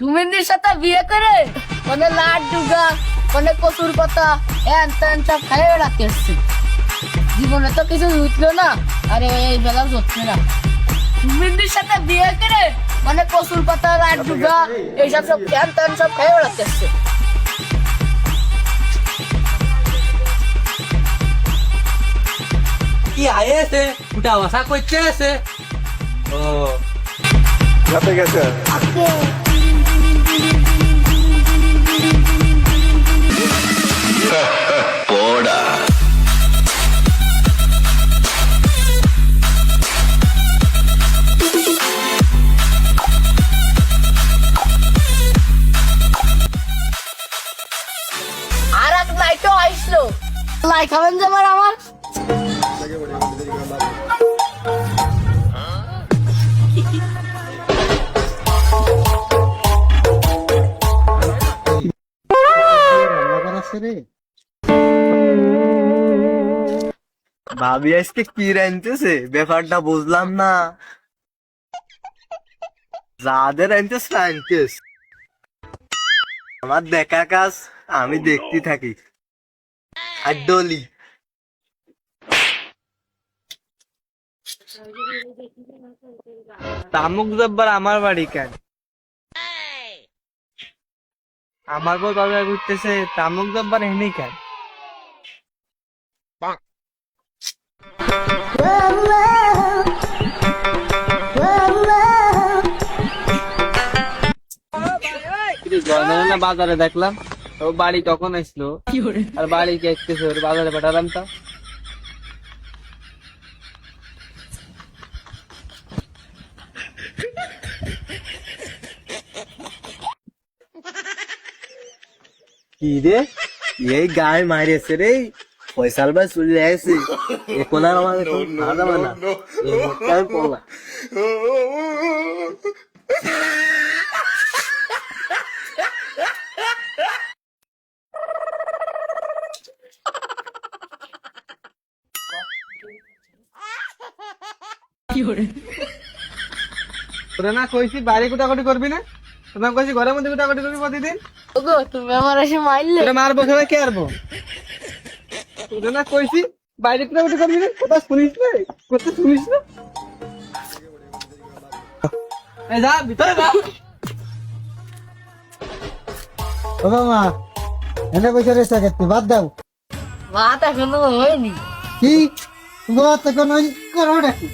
সুমিন্দির সাথে বিয়ে করে মানে লাট ডুগা মানে কচুর পাতা হ্যান ত্যান সব খাই বেড়াতে এসছে। জীবনে তো কিছু উঠল না আরে এই বেলা হচ্ছে না। সুমিন্দির সাথে বিয়ে করে মানে কচুর পাতা লাট ডুগা এইসব সব হ্যান ত্যান সব খাই বেড়াতে এসছে। কি আয়েছে উঠা বসা করতে আছে ও। গেছে? লাই খাবেন যেমন আমার ভাবি, আজকে কি রাঁধতেছে? ব্যাপারটা বুঝলাম না। যাদের আনতেস রাঁধতেস আমার দেখা কাজ আমি দেখতে থাকি। আর ডলি তামুক জব্বার আমার বাড়ি কেন? আমার বউ বাবা ঘুরতেছে? তামুক জব্বার এনে কেন? বাজারে দেখলাম? ও বাড়ি তখন আসলো? আর বাড়ি কে আসতেছে? ওর বাজারে পাঠালাম তো। কি রে? এই গায়ে মারিয়েছে রে। পয়সার ভাই চলে আসে। এখন আর আমাদের না। যাবে না এই মুহূর্তে আমি পড়লাম তোরা না কইছি বাইরে কুটাকুটি করবি না? তোরা কইছি ঘরের মধ্যে কুটাকুটি করবি প্রতিদিন? ওগো তুমি আমার এসে মারলে তোরা মারবো সবাই কে আরবো? তোরা না কইছি বাইরে কুটাকুটি করবি না? কথা শুনিস না? কথা শুনিস না? এই যা ভিতরে যা। ও এনে বসে রেস্টা করতে বাদ দাও। ভাত এখনও হয়নি। কি? গত কোন করো ডাকি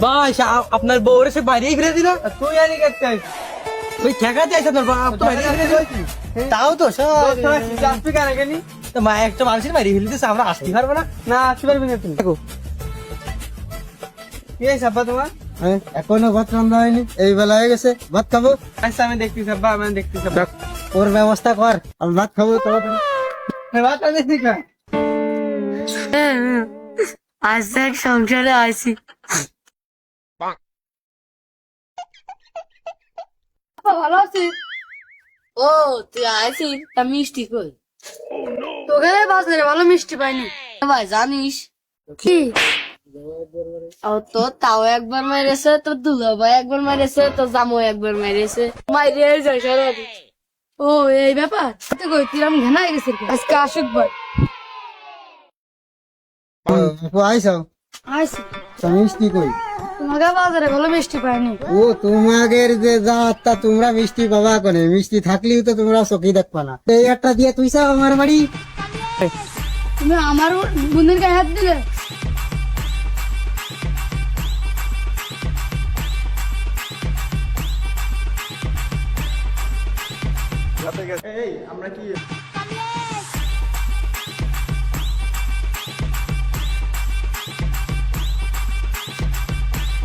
ভাই আপনার বউরে সে বাইরে ফিরে দিল তুই আনি ওই ঠেকাতে তোর বাপ তাও তো সব কেন মা একটা মানুষের বাইরে ফেলে দিচ্ছে আমরা আসতে পারব না। না আসতে পারবি না তুমি। দেখো। কি হয়েছে আব্বা তোমার? হ্যাঁ, এখনও ভাত রান্না হয়নি এই বেলা হয়ে গেছে ভাত খাব। আচ্ছা আমি দেখতেছি আব্বা আমি দেখতেছি ওর ব্যবস্থা কর আমি ভাত খাব তাড়াতাড়ি ভাত আমি দেখছি না আজ দেখ সংসারে আইছি। ভালো আছি ও তুই আইছি তা মিষ্টি কই? তোকে বাজারে ভালো মিষ্টি পাইনি। ভাই জানিস? কি? ও তো তাও একবার মেরেছে তোর দুলো ভাই একবার মেরেছে তোর জামু একবার মেরেছে মাইরে যায় সারাদিন ও এই ব্যাপার? তো কই তুই আমি ঘেনা গেছি আজকে আসুক ভাই। আইসাও মিষ্টি কই? তোমাকে বাজারে ভালো মিষ্টি পাইনি। ও তোমাদের যে যা তা তোমরা মিষ্টি পাবা কোনে? মিষ্টি থাকলেও তো তোমরা চকি দেখবা না। এই একটা দিয়ে তুই চাও আমার বাড়ি? তুমি আমার বোনের গায়ে হাত দিলে যাতে গেছে এই আমরা কি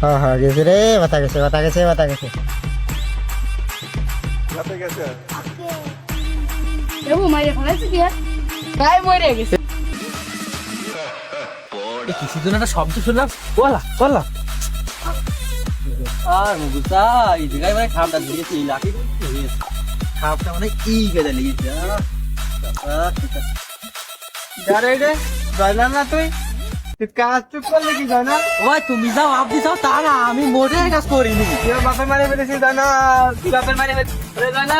হ্যাঁ হ্যাঁ গেছে রে বাতা গেছে বাতা গেছে বাতা গেছে যাতে গেছে এ মাইরে ফেলাইছে কি তাই মরে গেছে। কিছু জন একটা শব্দ শুনলাম। বলা বলা আর মুগুতা এই জায়গায় মানে খাপটা ধরেছে এই লাঠি ধরেছে মানে লেগেছে। যারে রে না তুই? কাজ চুপ করলে কি ওই তুমি যাও আপনি যাও তা না আমি মোটের কাজ করিনি। তুই বাপে মারে ফেলেছিস জয়নাল তুই বাপের মারি জানা